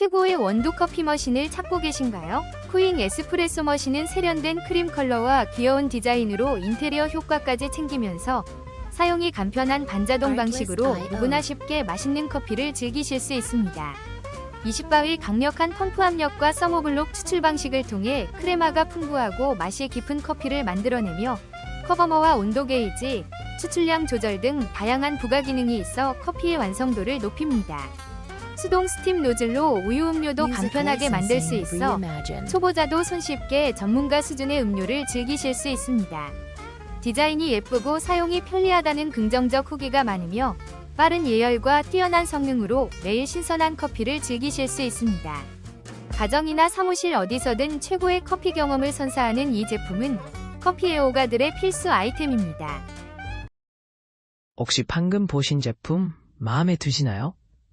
최고의 원두 커피 머신을 찾고 계신가요? 쿠잉 에스프레소 머신은 세련된 크림 컬러와 귀여운 디자인으로 인테리어 효과까지 챙기면서 사용이 간편한 반자동 방식으로 누구나 쉽게 맛있는 커피를 즐기실 수 있습니다. 20바의 강력한 펌프 압력과 서머블록 추출 방식을 통해 크레마가 풍부하고 맛이 깊은 커피를 만들어내며 커버머와 온도 게이지, 추출량 조절 등 다양한 부가 기능이 있어 커피의 완성도를 높입니다. 수동 스팀 노즐로 우유 음료도 간편하게 만들 수 있어 초보자도 손쉽게 전문가 수준의 음료를 즐기실 수 있습니다. 디자인이 예쁘고 사용이 편리하다는 긍정적 후기가 많으며 빠른 예열과 뛰어난 성능으로 매일 신선한 커피를 즐기실 수 있습니다. 가정이나 사무실 어디서든 최고의 커피 경험을 선사하는 이 제품은 커피 애호가들의 필수 아이템입니다. 혹시 방금 보신 제품 마음에 드시나요?